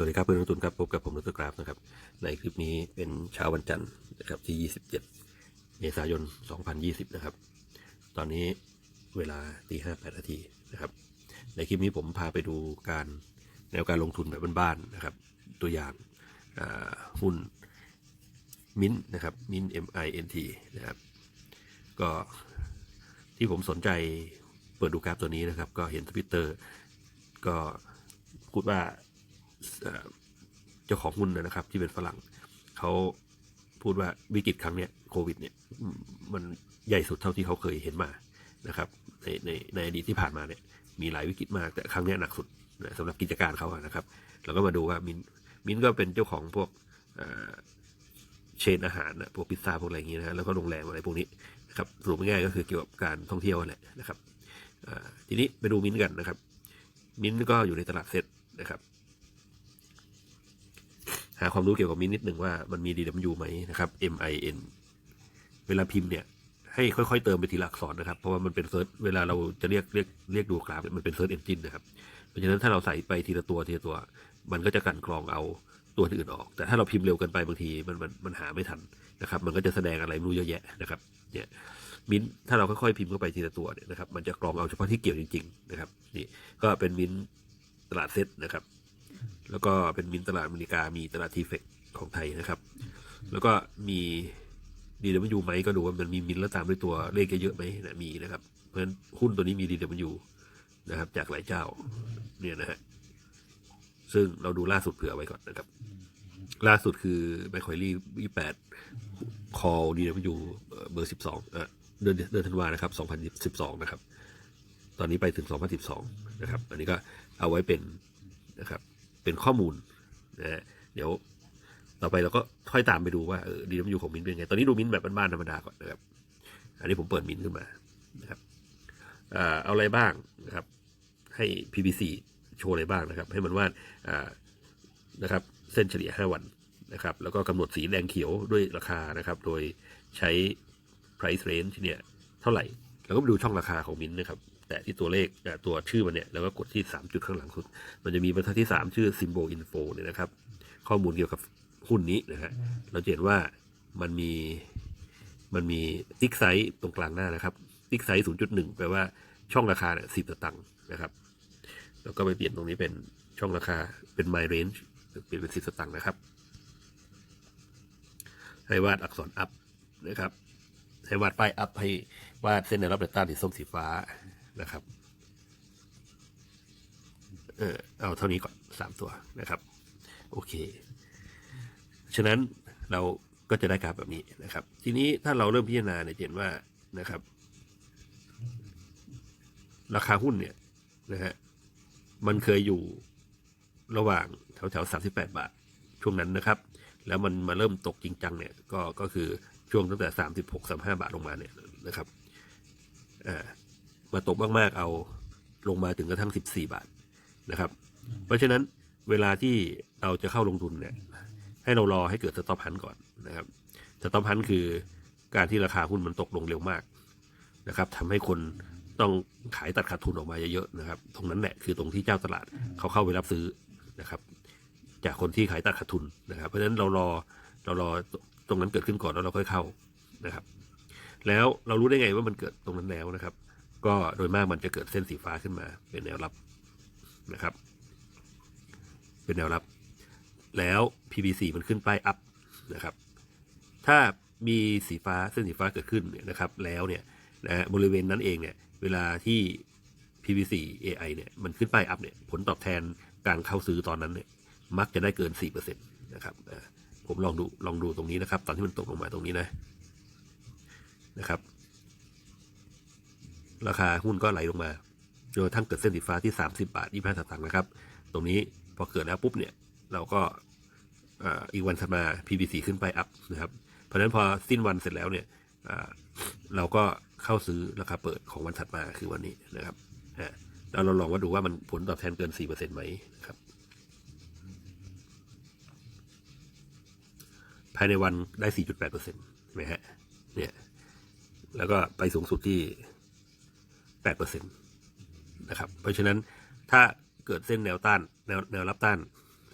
สวัสดีครับเพื่อนนักลงทุนครับพบกับผมนัทกราฟนะครับ ในคลิปนี้เป็นเช้าวันจันทร์นะครับที่ 27 เมษายน 2020 นะครับ ตอนนี้เวลาตีห้าแปดนาทีนะครับ ในคลิปนี้ผมพาไปดูการแนวการลงทุนแบบบ้านๆนะครับ ตัวอย่างหุ้นมินนะครับมิน M I N T นะครับ ก็ที่ผมสนใจเปิดดูกราฟตัวนี้นะครับ ก็เห็นทวิตเตอร์ก็พูดว่า เจ้าของหุ้นนะครับ ที่เป็นฝรั่งเขาพูดว่าวิกฤตครั้งเนี้ยโควิดเนี่ยมันใหญ่สุดเท่าที่เขาเคยเห็นมานะครับในในในอดีตที่ผ่านมาเนี่ยมีหลายวิกฤตมากแต่ครั้งนี้หนักสุดนะสำหรับกิจการเขาอะนะครับ เราก็มาดูว่ามินมินก็เป็นเจ้าของพวกเชนอาหารนะพวกพิซซ่าพวกอะไรอย่างนี้นะฮะแล้วก็โรงแรมอะไรพวกนี้นะครับสรุปง่ายก็คือเกี่ยวกับการท่องเที่ยวแหละนะครับทีนี้ไปดูมินกันนะครับ มินก็อยู่ในตลาดเซ็ตนะครับ หาความรู้เกี่ยวกับมิ้นท์นิดหนึ่งว่ามันมี DW ไหมนะครับ M I N เวลาพิมพ์เนี่ยให้ค่อยๆเติมไปทีละอักษรนะครับ เพราะว่ามันเป็นเซิร์ชเวลาเราจะเรียกเรียกเรียกดูกราฟเนี่ยมันเป็นเซิร์ชเอนจินนะครับ เพราะฉะนั้นถ้าเราใส่ไปทีละตัวทีละตัว มันก็จะกันกรองเอาตัวอื่นออก แต่ถ้าเราพิมพ์เร็วเกินไปบางทีมันมันมันหาไม่ทันนะครับ มันก็จะแสดงอะไรไม่รู้เยอะแยะนะครับเนี่ยมิ้นท์ถ้าเราค่อยๆพิมพ์เข้าไปทีละตัวเนี่ยนะครับ มันจะกรองเอาเฉพาะที่เกี่ยวจริง ๆ นะครับ นี่ก็เป็นมิ้นตลาดเซ็ตนะครับ แล้วก็เป็นมินตลาดอเมริกา มีตลาดทีเฟกของไทยนะครับ แล้วก็มีดีเดับยูไหมก็ดูว่ามันมีมินแล้วตามด้วยตัวเลขเยอะไหมนะมีนะครับ เพราะฉะนั้นหุ้นตัวนี้มีดีเดับยูนะครับ จากหลายเจ้าเนี่ยนะฮะซึ่งเราดูล่าสุดเผื่อไว้ก่อนนะครับ ล่าสุดคือไมคอยลี่ยี่แปดคอลดีเดับยูเบอร์สิบสองเดือนเดือนธันวานะครับสองพันสิบสองนะครับ ตอนนี้ไปถึงสองพันสิบสองนะครับ อันนี้ก็เอาไว้เป็นนะครับ เป็นข้อมูลนะฮะเดี๋ยวต่อไปเราก็ค่อยตามไปดูว่าเออดีดับยูของมินเป็นไง ตอนนี้ดูมินแบบบ้านๆธรรมดาก่อนนะครับ อันนี้ผมเปิดมินขึ้นมานะครับอเอาอะไรบ้างนะครับ ให้ PBC โชว์อะไรบ้างนะครับ ให้มันวาดอ่านะครับ เส้นเฉลี่ย 5 วันนะครับ แล้วก็กำหนดสีแดงเขียวด้วยราคานะครับ โดยใช้ price range เนี่ยเท่าไหร่ แล้วก็ไปดูช่องราคาของมินนะครับ แต่ที่ตัวเลขอ่ตัวชื่อมันเนี่ยแล้วก็กดที่ 3 จุดข้างหลังสุด มันจะมีบรรทัดที่ 3 ชื่อ symbol info เนี่ยนะครับ ข้อมูลเกี่ยวกับหุ้นนี้นะฮะเราเห็นว่ามันมีมันมีติ๊กไซส์ตรงกลางหน้านะครับติ๊กไซส์0.1 แปลว่าช่องราคาเนี่ยสิบตังค์นะครับ แล้วก็ไปเปลี่ยนตรงนี้เป็นช่องราคาเป็น my range เปลี่ยนเป็นสิบสตางค์นะครับ ให้วาดอักษร up นะครับให้วาดป้าย up ให้วาดเส้นแนวรับแนวต้านสีส้มสีฟ้า นะครับ เออเอาเท่านี้ก่อนสามตัวนะครับ โอเค ฉะนั้นเราก็จะได้กราฟแบบนี้นะครับ ทีนี้ถ้าเราเริ่มพิจารณาเนี่ยเห็นว่านะครับ ราคาหุ้นเนี่ยนะฮะมันเคยอยู่ระหว่างแถวแถวสามสิบแปดบาท ช่วงนั้นนะครับ แล้วมันมาเริ่มตกจริงจังเนี่ย ก็ก็คือช่วงตั้งแต่สามสิบหกสามห้าบาทลงมาเนี่ยนะครับอ่า มาตกมากๆเอาลงมาถึงกระทั่งสิบสี่บาทนะครับ เพราะฉะนั้นเวลาที่เราจะเข้าลงทุนเนี่ยให้เรารอให้เกิดสต็อปฮันก่อนนะครับสต็อปฮันคือการที่ราคาหุ้นมันตกลงเร็วมากนะครับทำให้คนต้องขายตัดขาดทุนออกมาเยอะๆนะครับ ตรงนั้นแหละคือตรงที่เจ้าตลาดเขาเข้าไปรับซื้อนะครับ จากคนที่ขายตัดขาดทุนนะครับ เพราะฉะนั้นเรารอเรารอตรงนั้นเกิดขึ้นก่อนแล้วเราค่อยเข้านะครับ แล้วเรารู้ได้ไงว่ามันเกิดตรงนั้นแล้วนะครับ ก็โดยมากมันจะเกิดเส้นสีฟ้าขึ้นมา เป็นแนวรับนะครับ เป็นแนวรับ แล้ว PBC มันขึ้นไป้าย up นะครับ ถ้ามีสีฟ้าเส้นสีฟ้าเกิดขึ้นเนี่ยนะครับ แล้วเนี่ยนะบริเวณนั้นเองเนี่ยเวลาที่ PBC AI เนี่ยมันขึ้นไป้าย up เนี่ยผลตอบแทนการเข้าซื้อตอนนั้นเนี่ยมักจะได้เกิน 4%นะครับผมลองดูลองดูตรงนี้นะครับ ตอนที่มันตกลงมาตรงนี้นะนะครับ ราคาหุ้นก็ไหลลงมาจนกระทั่งเกิดเส้นสีฟ้าที่ 30 บาท 25สตางค์นะครับ ตรงนี้พอเกิดแล้วปุ๊บเนี่ย เราก็อีกวันถัดมา PBC ขึ้นไปอัพนะครับ เพราะฉะนั้นพอสิ้นวันเสร็จแล้วเนี่ยเราก็เข้าซื้อราคาเปิดของวันถัดมาคือวันนี้นะครับฮะแล้วเราลองว่าดูว่ามันผลตอบแทนเกิน 4%ไหมนะครับ ภายในวันได้ 4.8%เห็นไหมฮะ เนี่ย แล้วก็ไปสูงสุดที่ 8%นะครับเพราะฉะนั้นถ้าเกิดเส้นแนวต้านแนวแนวรับต้าน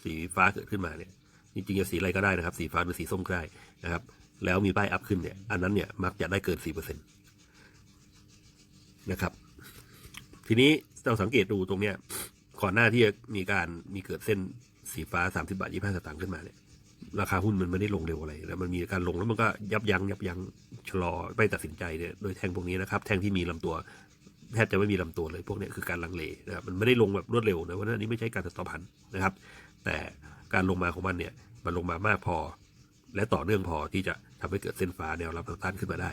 สีฟ้าเกิดขึ้นมาเนี่ยจริงๆจะสีอะไรก็ได้นะครับ สีฟ้าหรือสีส้มก็ได้นะครับ แล้วมีป้ายอัพขึ้นเนี่ยอันนั้นเนี่ยมักจะได้เกินสี่เปอร์เซ็นต์นะครับ ทีนี้เราสังเกตดูตรงเนี้ยก่อนหน้าที่จะมีการมีเกิดเส้นสีฟ้าสามสิบาทยี่ห้าสตางค์ขึ้นมาเนี่ยราคาหุ้นมันไม่ได้ลงเร็วอะไร แล้วมันมีการลงแล้วมันก็ยับยั้งยับยั้งชะลอไม่ตัดสินใจเนี่ยโดยแท่งพวกนี้นะครับ แท่งที่มีลำตัว แทบจะไม่มีลำตัวเลยพวกนี้คือการลังเลนะครับมันไม่ได้ลงแบบรวดเร็วนะเพราะนั้นนี้ไม่ใช่การสต็อปพันนะครับ แต่การลงมาของมันเนี่ยมันลงมามากพอ และต่อเนื่องพอที่จะทำให้เกิดเส้นฟ้าแนวรับแนวต้านขึ้นมาได้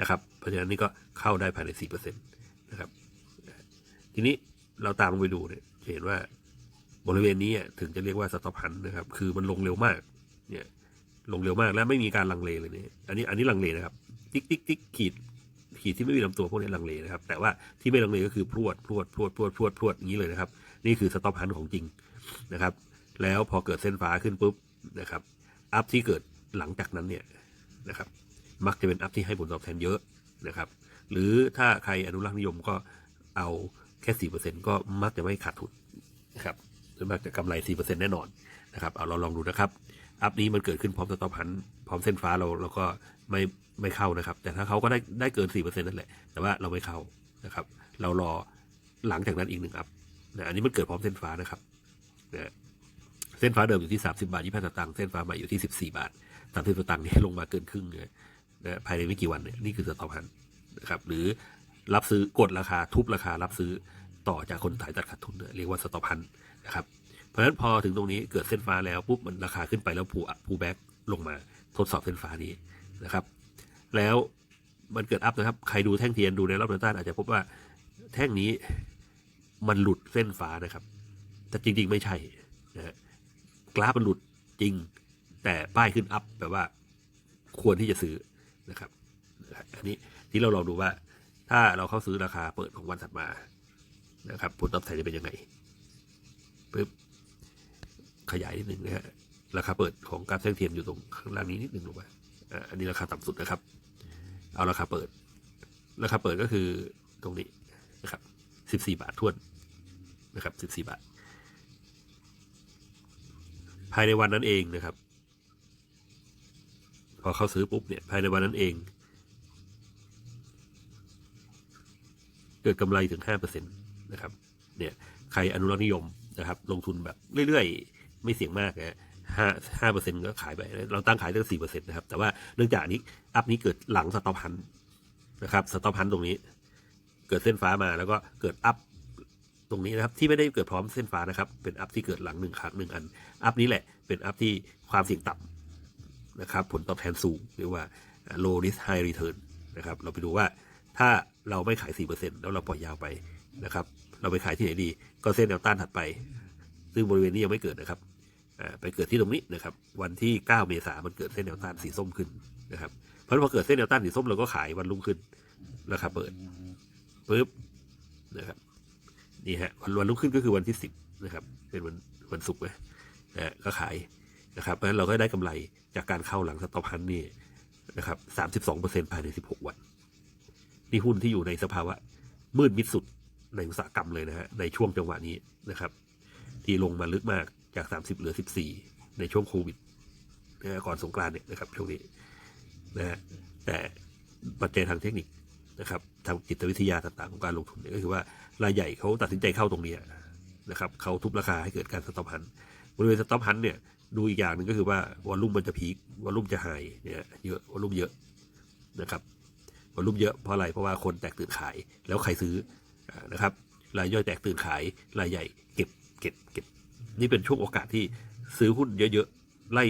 นะครับ เพราะฉะนั้นนี่ก็เข้าได้ภายในสี่เปอร์เซ็นตนะครับ ทีนี้เราตามลงไปดูเนี่ยจะเห็นว่าบริเวณนี้ถึงจะเรียกว่าสต็อปพันนะครับ คือมันลงเร็วมาก เนี่ย ลงเร็วมากและไม่มีการลังเลเลยเนี่ย อันนี้ อันนี้ลังเลนะครับ ติ๊กติ๊กติ๊กขีด ขีดที่ไม่มีลำตัวพวกนี้ลังเลนะครับ แต่ว่าที่ไม่ลังเลก็คือพรวดพรวดพรวดพรวดพรวดพรวดอย่างนี้เลยนะครับ นี่คือสต็อปพันของจริงนะครับ แล้วพอเกิดเส้นฟ้าขึ้นปุ๊บนะครับอัพที่เกิดหลังจากนั้นเนี่ยนะครับ มักจะเป็นอัพที่ให้ผลตอบแทนเยอะนะครับ หรือถ้าใครอนุรักษ์นิยมก็เอาแค่สี่เปอร์เซ็นก็มักจะไม่ขาดทุนนะครับหรือมักจะกำไรสี่เปอร์เซ็นแน่นอนนะครับ เอาเราลองดูนะครับ อัพนี้มันเกิดขึ้นพร้อมสต็อปพัน พร้อมเส้นฟ้าเราเราก็ ไม่ไม่เข้านะครับ แต่ถ้าเขาก็ได้ได้เกินสี่เปอร์เซ็นนั่นแหละ แต่ว่าเราไม่เข้านะครับ เรารอหลังจากนั้นอีกหนึ่งอัพนะอันนี้มันเกิดพร้อมเส้นฟ้านะครับนะเส้นฟ้าเดิมอยู่ที่สามสิบาทยี่สิบสตางค์เส้นฟ้าใหม่อยู่ที่สิบสี่บาทสามสิบสตางค์นี่ลงมาเกินครึ่งเลยนะภายในไม่กี่วันเนี่ยนี่คือสต็อปพันนะครับ หรือรับซื้อกดราคาทุบราคารับซื้อต่อจากคนขายตัดขาดทุนเนี่ยเรียกว่าสต็อปพันนะครับเพราะฉะนั้นพอถึงตรงนี้เกิดเส้นฟ้าแล้วปุ๊บมันราคาขึ้นไปแล้วผูผูแบ็กลงมาทดสอบเส้นฟ้านี้ นะครับ แล้วมันเกิดอัพนะครับ ใครดูแท่งเทียนดูในรอบแนวต้านอาจจะพบว่าแท่งนี้มันหลุดเส้นฟ้านะครับ แต่จริง ๆ ไม่ใช่นะฮะกราฟมันหลุดจริง แต่ป้ายขึ้นอัพแปลว่าควรที่จะซื้อนะครับ อันนี้ที่เราลองดูว่า ถ้าเราเข้าซื้อราคาเปิดของวันถัดมานะครับผลตอบแทนจะเป็นยังไงปึ๊บขยายนิดหนึ่งนะฮะราคาเปิดของการแท่งเทียนอยู่ตรงข้างล่างนี้นิดหนึ่งลงมา อันนี้ราคาต่ำสุดนะครับ เอาราคาเปิด ราคาเปิดก็คือตรงนี้นะครับสิบสี่บาททวนนะครับสิบสี่บาท ภายในวันนั้นเองนะครับ พอเขาซื้อปุ๊บเนี่ยภายในวันนั้นเอง เกิดกำไรถึงห้าเปอร์เซ็นตนะครับ เนี่ยใครอนุรักษ์นิยมนะครับ ลงทุนแบบเรื่อยๆ ไม่เสี่ยงมากนะ ห้าห้าเปอร์เซ็นต์ก็ขายไป เราตั้งขายตั้งสี่เปอร์เซ็นต์นะครับ แต่ว่าเนื่องจากนี้อัพนี้เกิดหลังสต็อปพันนะครับสต็อปพันตรงนี้ เกิดเส้นฟ้ามาแล้วก็เกิดอัพตรงนี้นะครับ ที่ไม่ได้เกิดพร้อมเส้นฟ้านะครับ เป็นอัพที่เกิดหลังหนึ่งครั้งหนึ่งอัน อัพนี้แหละเป็นอัพที่ความเสี่ยงต่ำนะครับ ผลตอบแทนสูงหรือว่า low risk high return นะครับ เราไปดูว่าถ้าเราไม่ขายสี่เปอร์เซ็นต์แล้วเราปล่อยยาวไปนะครับ เราไปขายที่ไหนดี ก็เส้นแนวต้านถัดไป ซึ่งบริเวณนี้ยังไม่เกิดนะครับ ไปเกิดที่ตรงนี้นะครับ วันที่ 9 เมษายนมันเกิดเส้นแนวต้านสีส้มขึ้นนะครับเพราะฉะนั้นพอเกิดเส้นแนวต้านสีส้มเราก็ขายวันรุ่งขึ้นราคาเปิดปุ๊บนะครับนี่ฮะวันวันรุ่งขึ้นก็คือวันที่ 10นะครับ เป็นวันวันศุกร์นะนะฮะก็ขายนะครับเพราะฉะนั้นเราก็ได้กำไรจากการเข้าหลังสต็อปพันนี่นะครับสามสิบสองเปอร์เซ็นภายในสิบหกวัน นี่หุ้นที่อยู่ในสภาวะ มืดมิดสุดในอุตสาหกรรมเลยนะฮะในช่วงจังหวะนี้นะครับ ที่ลงมาลึกมาก จาก 30 เหลือ 14 ในช่วงโควิดนะก่อนสงกรานเนี่ยนะครับช่วงนี้นะฮะแต่ปัจจัยทางเทคนิคนะครับทางจิตวิทยาต่างๆของการลงทุนเนี่ยก็คือว่ารายใหญ่เขาตัดสินใจเข้าตรงนี้นะครับเขาทุบราคาให้เกิดการสต็อปฮันบริเวณสต็อปฮันเนี่ยดูอีกอย่างหนึ่งก็คือว่าวอลลุ่มมันจะพีควอลลุ่มจะไฮเนี่ยเยอะวอลลุ่มเยอะนะครับวอลลุ่มเยอะเพราะอะไรเพราะว่าคนแตกตื่นขายแล้วใครซื้อนะครับรายย่อยแตกตื่นขายรายใหญ่เก็บเก็บเก็บ นี่เป็นช่วงโอกาสที่ซื้อหุ้นเยอะๆไล่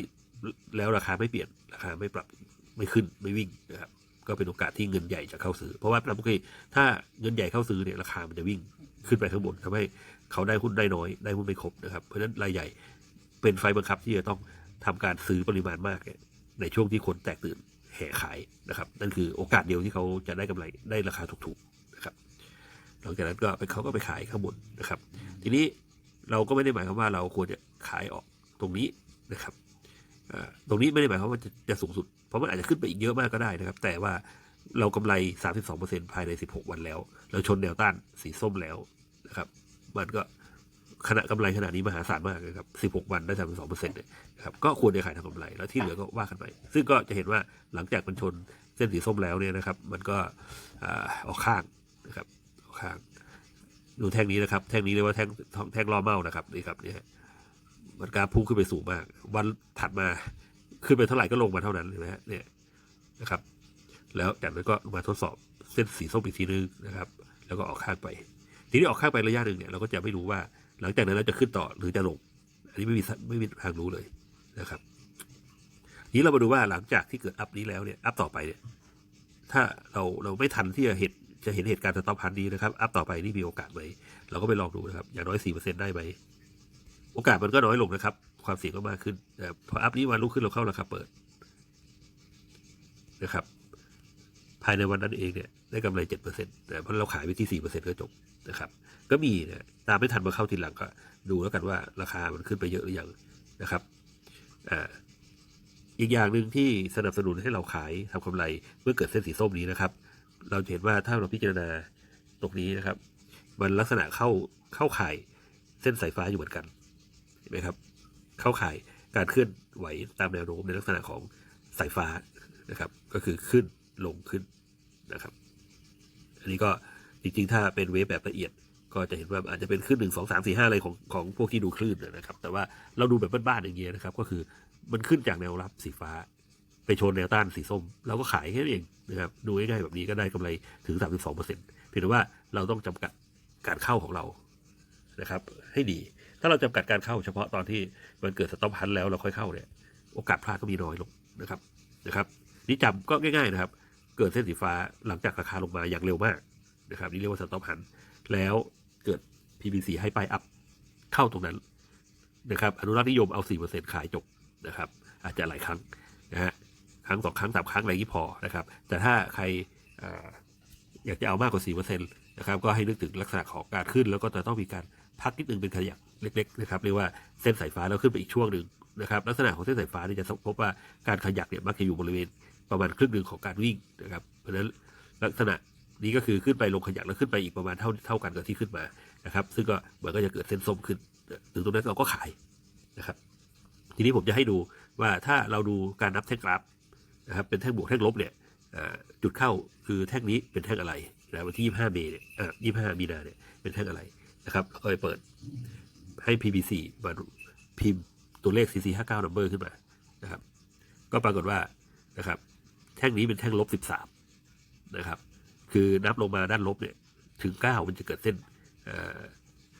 แล้วราคาไม่เปลี่ยนราคาไม่ปรับไม่ขึ้นไม่วิ่งนะครับก็เป็นโอกาสที่เงินใหญ่จะเข้าซื้อ เพราะว่าปกติถ้าเงินใหญ่เข้าซื้อเนี่ยราคามันจะวิ่งขึ้นไปข้างบนทำให้เขาได้หุ้นได้น้อยได้หุ้นไม่ครบนะครับ เพราะฉะนั้นรายใหญ่เป็นไฟบังคับที่จะต้องทำการซื้อปริมาณมากในช่วงที่คนแตกตื่นแห่ขายนะครับ นั่นคือโอกาสเดียวที่เขาจะได้กำไรได้ราคาถูกๆนะครับ หลังจากนั้นก็เขาก็ไปขายข้างบนนะครับ ทีนี้ เราก็ไม่ได้หมายความว่าเราควรจะขายออกตรงนี้นะครับตรงนี้ไม่ได้หมายความว่าจะจะสูงสุด เพราะมันอาจจะขึ้นไปอีกเยอะมากก็ได้นะครับ แต่ว่าเรากำไร 32%ภายใน 16 วันแล้ว เราชนแนวต้านสีส้มแล้วนะครับ มันก็ขณะกำไรขนาดนี้มหาศาลมากนะครับ 16 วันได้32เปอร์เซ็นต์เนี่ยนะครับ ก็ควรจะขายทางกำไร แล้วที่เหลือก็ว่ากันไป ซึ่งก็จะเห็นว่าหลังจากมันชนเส้นสีส้มแล้วเนี่ยนะครับ มันก็ออกข้างนะครับ ออกข้าง ดูแท่งนี้นะครับ แท่งนี้เรียกว่าแท่งแท่งล้อเมานะครับนี่ครับเนี่ยมันกราฟพุ่งขึ้นไปสูงมาก วันถัดมาขึ้นไปเท่าไหร่ก็ลงมาเท่านั้นเห็นไหมฮะเนี่ยนะครับ แล้วจากนั้นก็มาทดสอบเส้นสีส้มอีกทีนึงนะครับ แล้วก็ออกข้างไป ทีนี้ออกข้างไประยะหนึ่งเนี่ยเราก็จะไม่รู้ว่า หลังจากนั้นเราจะขึ้นต่อหรือจะลง อันนี้ไม่มีไม่มีทางรู้เลยนะครับทีนี้เรามาดูว่าหลังจากที่เกิดอัพนี้แล้วเนี่ยอัพต่อไปเนี่ยถ้าเราเราไม่ทันที่จะเห็น จะเห็นเหตุการณ์สต็อปพันนี้นะครับอัพต่อไปนี่มีโอกาสไหมเราก็ไปลองดูนะครับ อย่างน้อยสี่เปอร์เซ็นต์ได้ไหมโอกาสมันก็น้อยลงนะครับ ความเสี่ยงก็มากขึ้นแต่พออัพนี้วันรุ่งขึ้นเราเข้าราคาเปิดนะครับ ภายในวันนั้นเองเนี่ยได้กำไรเจ็ดเปอร์เซ็นต์แต่เพราะเราขายไปที่สี่เปอร์เซ็นต์ก็จบนะครับ ก็มีนะตามไม่ทันมาเข้าทีหลังก็ ดูแล้วกันว่าราคามันขึ้นไปเยอะหรือยังนะครับอ่าอีกอย่างหนึ่งที่สนับสนุนให้เราขายทำกำไรเมื่อเกิดเส้นสีส้มนี้นะครับ เราเห็นว่าถ้าเราพิจารณาตรงนี้นะครับ มันลักษณะเข้าเข้าข่ายเส้นสายฟ้าอยู่เหมือนกันเห็นไหมครับ เข้าข่ายการเคลื่อนไหวตามแนวโน้มในลักษณะของสายฟ้านะครับ ก็คือขึ้นลงขึ้นนะครับ อันนี้ก็จริงๆ ถ้าเป็นเวฟแบบละเอียด ก็จะเห็นว่าอาจจะเป็นขึ้นหนึ่งสองสามสี่ห้าอะไรของของพวกที่ดูคลื่นนะครับ แต่ว่าเราดูแบบบ้านๆอย่างเงี้ยนะครับ ก็คือมันขึ้นจากแนวรับสีฟ้า ไปชนแนวต้านสีส้ม เราก็ขายแค่นั้เองนะครับดูง่ายๆแบบนี้ก็ได้กำไรถึง 32เปอร์เซ็นต์เพียงแต่ว่าเราต้องจำกัดการเข้าของเรานะครับ ให้ดี ถ้าเราจำกัดการเข้าเฉพาะตอนที่มันเกิดสต็อปพันแล้วเราค่อยเข้าเนี่ยโอกาสพลาดก็มีน้อยลงนะครับนะครับนี่จำก็ง่ายๆนะครับ เกิดเส้นสีฟ้าหลังจากราคาลงมาอย่างเร็วมากนะครับนี่เรียกว่าสต็อปพันแล้วเกิด PBC ให้ไปอัพเข้าตรงนั้นนะครับอนุรักษ์นิยมเอา4%ขายจบนะครับ อาจจะหลายครั้งนะฮะ รั้งสองครั้งสามครั้งอะไรอย่พอนะครับ แต่ถ้าใครออยากจะเอามากกว่าสี่เปอร์เซ็นต์นะครับ ก็ให้นึกถึงลักษณะของการขึ้น แล้วก็จะต้องมีการพักนิดนึงเป็นขยักเล็กๆนะครับเรียกว่าเส้นสายฟ้าแล้วขึ้นไปอีกช่วงหนึ่งนะครับ ลักษณะของเส้นสายฟ้านี่จะพบว่าการขยักเนี่ยมักจะอยู่บริเวณประมาณครึ่งหนึ่งของการวิ่งนะครับ เพราะฉะนั้นลักษณะนี้ก็คือขึ้นไปลงขยักแล้วขึ้นไปอีกประมาณเท่าเท่ากันกับที่ขึ้นมานะครับ ซึ่งก็มันก็จะเกิดเส้นส้มขึ้นถึงตรงนั้นเราก็ขายนะครับ ทีนี้ผมจะให้ดูว่าถ้าเราดูการนับแท่งกราฟ นะครับเป็นแท่งบวกแท่งลบเนี่ยจุดเข้าคือแท่งนี้เป็นแท่งอะไรนะวันที่ 25 เมษเนี่ยอ่า25มีนาเนี่ยเป็นแท่งอะไรนะครับก็ไปเปิดให้ PBC มาพิมพ์ตัวเลข CC59 number ขึ้นมานะครับ ก็ปรากฏว่านะครับ แท่งนี้เป็นแท่งลบ 13 นะครับ คือนับลงมาด้านลบเนี่ยถึง 9 มันจะเกิดเส้นเ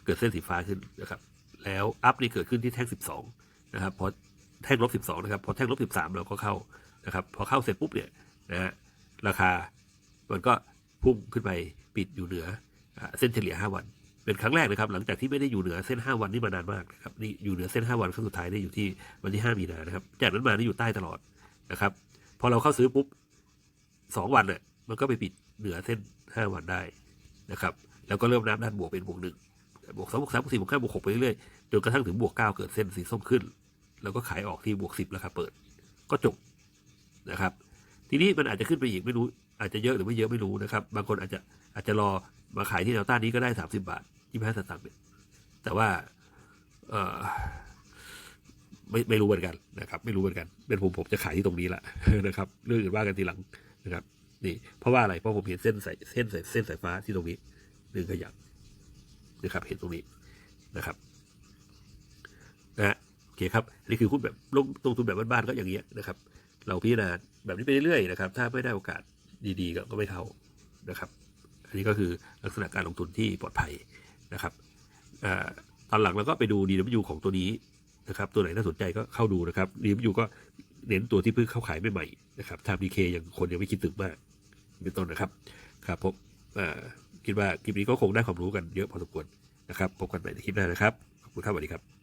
เกิดเส้นสีฟ้าขึ้นนะครับ แล้วอัพนี่เกิดขึ้นที่แท่ง 12 นะครับพอแท่งลบ 12 นะครับพอแท่งลบ 13 เราก็เข้า นะครับพอเข้าเสร็จปุ๊บเนี่ยนะฮะราคามันก็พุ่งขึ้นไปปิดอยู่เหนือเส้นเฉลี่ย 5 วัน เป็นครั้งแรกนะครับ หลังจากที่ไม่ได้อยู่เหนือเส้น 5 วันนี่มานานมากนะครับนี่อยู่เหนือเส้น 5 วันครั้งสุดท้ายนี่อยู่ที่วันที่ 5 มีนานะครับ จากนั้นมานี่อยู่ใต้ตลอดนะครับ พอเราเข้าซื้อปุ๊บ 2 วันเนี่ยมันก็ไปปิดเหนือเส้น 5 วันได้นะครับ แล้วก็เริ่มนับด้านบวกเป็นบวกหนึ่งบวกสองบวกสามบวกสี่บวกห้าบวกหกไปเรื่อยๆจนกระทั่งถึงบวกเก้าเกิดเส้นสีส้มขึ้น แล้วก็ขายออกที่บวกสิบราคาเปิด ก็จบ นะครับ ทีนี้มันอาจจะขึ้นไปอีกไม่รู้ อาจจะเยอะหรือไม่เยอะไม่รู้นะครับ บางคนอาจจะอาจจะรอมาขายที่แนวต้านนี้ก็ได้สามสิบาทยี่สิบห้าสตางค์เนี่ยแต่ว่าเออไม่ไม่รู้เหมือนกันนะครับ ไม่รู้เหมือนกัน เป็นผมผมจะขายที่ตรงนี้แหละนะครับ เรื่องอื่นว่ากันทีหลังนะครับนี่เพราะว่าอะไรเพราะผมเห็นเส้นสายเส้นสายเส้นสายฟ้าที่ตรงนี้หนึ่งขยักนะครับเห็นตรงนี้นะครับนะฮะโอเคครับนนี่คือหุ้นแบบลงลงทุนแบบบ้านๆก็อย่างเงี้ยนะครับ เราพิจารณาแบบนี้ไปเรื่อยๆนะครับ ถ้าไม่ได้โอกาสดีๆ ก็ไม่เท่านะครับ อันนี้ก็คือลักษณะการลงทุนที่ปลอดภัยนะครับอตอนหลังเราก็ไปดู DW ของตัวนี้นะครับ ตัวไหนน่าสนใจก็เข้าดูนะครับ DW ก็เน้นตัวที่เพิ่งเข้าขายใหม่ๆนะครับทำ DK ยังคนยังไม่คิดถึงมากเป็นต้นนะครับ ครับผมคิดว่าคลิปนี้ก็คงได้ความรู้กันเยอะพอสมควรนะครับ พบกันใหม่ในคลิปหน้านะครับ ขอบคุณครับสวัสดีครับ